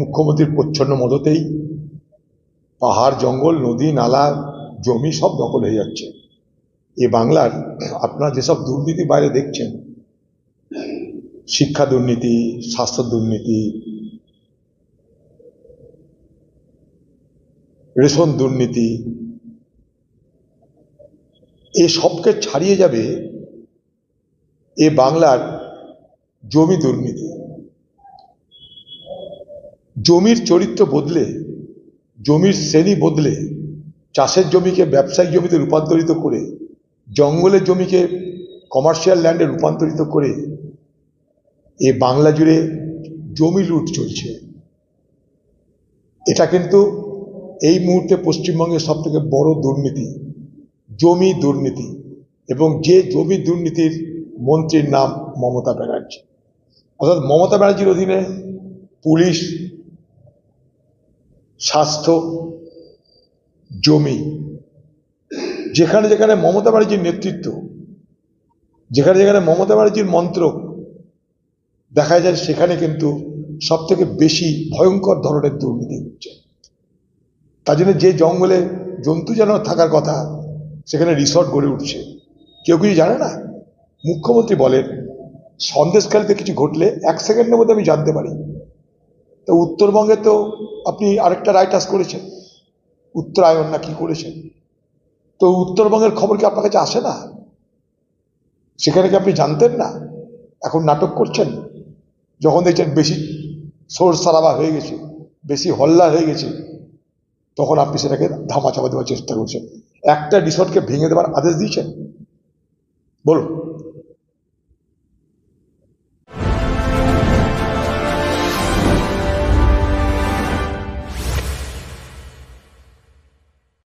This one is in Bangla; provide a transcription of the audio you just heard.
মুখ্যমন্ত্রীর প্রচ্ছন্ন মদতেই পাহাড়, জঙ্গল, নদী, নালা, জমি সব দখল হয়ে যাচ্ছে। এ বাংলার আপনারা যেসব দুর্নীতি বাইরে দেখছেন, শিক্ষা দুর্নীতি, স্বাস্থ্য দুর্নীতি, রেশন দুর্নীতি, এ সবকে ছাড়িয়ে যাবে এ বাংলার জমি দুর্নীতি। জমির চরিত্র বদলে, জমির শ্রেণি বদলে, চাষের জমিকে ব্যবসায়িক জমিতে রূপান্তরিত করে, জঙ্গলের জমিকে কমার্শিয়াল ল্যান্ডে রূপান্তরিত করে, এ বাংলা জুড়ে জমি লুট চলছে। এটা কিন্তু এই মুহূর্তে পশ্চিমবঙ্গের সব থেকে বড় দুর্নীতি, জমি দুর্নীতি এবং যে জমি দুর্নীতির মন্ত্রীর নাম মমতা ব্যানার্জি। অর্থাৎ মমতা ব্যানার্জির অধীনে পুলিশ স্বাস্থ্য, জমি, যেখানে যেখানে মমতা ব্যানার্জির নেতৃত্ব, যেখানে যেখানে মমতা ব্যানার্জির মন্ত্র দেখা যায়, সেখানে কিন্তু সব থেকে বেশি ভয়ঙ্কর ধরনের দুর্নীতি হচ্ছে। তার জন্য যে জঙ্গলে জন্তু যেন থাকার কথা, সেখানে রিসর্ট গড়ে উঠছে। কেউ কিছু জানে না? মুখ্যমন্ত্রী বলেন সন্দেশকালীতে কিছু ঘটলে এক সেকেন্ডের মধ্যে আমি জানতে পারি। তো উত্তরবঙ্গে তো আরেকটা রাইটার্স করেছেন। উত্তরায়ণ না কি করেছেন? তো উত্তরবঙ্গের খবর কি আপনার কাছে আসে না? সেখানে কি আপনি জানতেন না? এখন নাটক করছেন। যখন দেখছেন বেশি সোর সারাবা হয়ে গেছে, বেশি হল্লা হয়ে গেছে, তখন আপনি সেটাকে ধামা চাপা দেওয়ার চেষ্টা করছেন। একটা রিসর্টকে ভেঙে দেওয়ার আদেশ দিয়েছেন? বলুন।